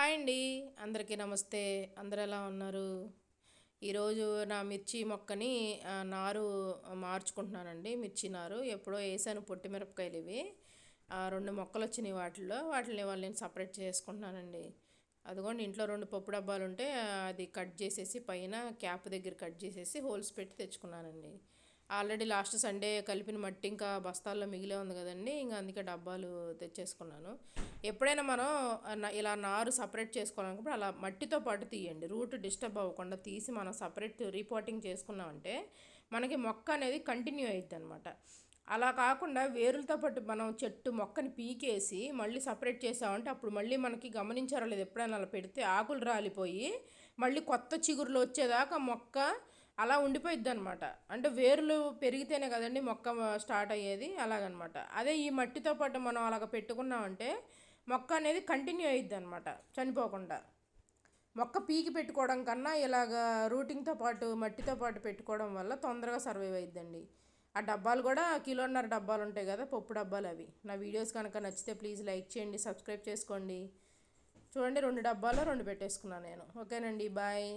Hi అండి. అందరికీ నమస్తే. అందరు ఎలా ఉన్నారు? ఈరోజు నా మిర్చి మొక్కని నారు మార్చుకుంటున్నానండి. మిర్చి నారు. ఎప్పుడో వేసాను పొట్టి మిరపకాయలు ఇవి. రెండు మొక్కలు వచ్చినాయి వాటిల్లో. వాటిని వాళ్ళు నేను సపరేట్ చేసుకుంటున్నానండి. అదిగోండి ఇంట్లో రెండు పప్పు డబ్బాలు ఉంటే అది కట్ చేసేసి పైన క్యాప్ దగ్గర కట్ చేసేసి హోల్స్ పెట్టి తెచ్చుకున్నానండి. ఆల్రెడీ లాస్ట్ సండే కలిపిన మట్టి ఇంకా బస్తాల్లో మిగిలే ఉంది కదండి. ఇంకా అందుకే డబ్బాలు తెచ్చేసుకున్నాను. ఎప్పుడైనా మనం ఇలా నారు సపరేట్ చేసుకోవాలనుకున్నప్పుడు అలా మట్టితో పాటు తీయండి. రూట్ డిస్టర్బ్ అవ్వకుండా తీసి మనం సపరేట్ రిపోర్టింగ్ చేసుకున్నామంటే మనకి మొక్క అనేది కంటిన్యూ అవుతుంది అనమాట అలా కాకుండా వేరులతో పాటు మనం చెట్టు మొక్కని పీకేసి మళ్ళీ సపరేట్ చేసామంటే అప్పుడు మళ్ళీ మనకి గమనించారో లేదు ఎప్పుడైనా అలా పెడితే ఆకులు రాలిపోయి మళ్ళీ కొత్త చిగురులు వచ్చేదాకా మొక్క అలా ఉండిపోయిద్ది అనమాట అంటే వేర్లు పెరిగితేనే కదండి మొక్క స్టార్ట్ అయ్యేది అలాగనమాట. అదే ఈ మట్టితో పాటు మనం అలాగ పెట్టుకున్నామంటే మొక్క అనేది కంటిన్యూ అయ్యిద్ది అనమాట చనిపోకుండా. మొక్క పీకి పెట్టుకోవడం కన్నా ఇలాగ రూటింగ్తో పాటు మట్టితో పాటు పెట్టుకోవడం వల్ల తొందరగా సర్వైవ్ అయిద్దండి. ఆ డబ్బాలు కూడా కిలోన్నర డబ్బాలు ఉంటాయి కదా పప్పు డబ్బాలు అవి. నా వీడియోస్ కనుక నచ్చితే ప్లీజ్ లైక్ చేయండి సబ్స్క్రైబ్ చేసుకోండి. చూడండి రెండు డబ్బాలు రెండు పెట్టేసుకున్నాను నేను. ఓకేనండి బాయ్.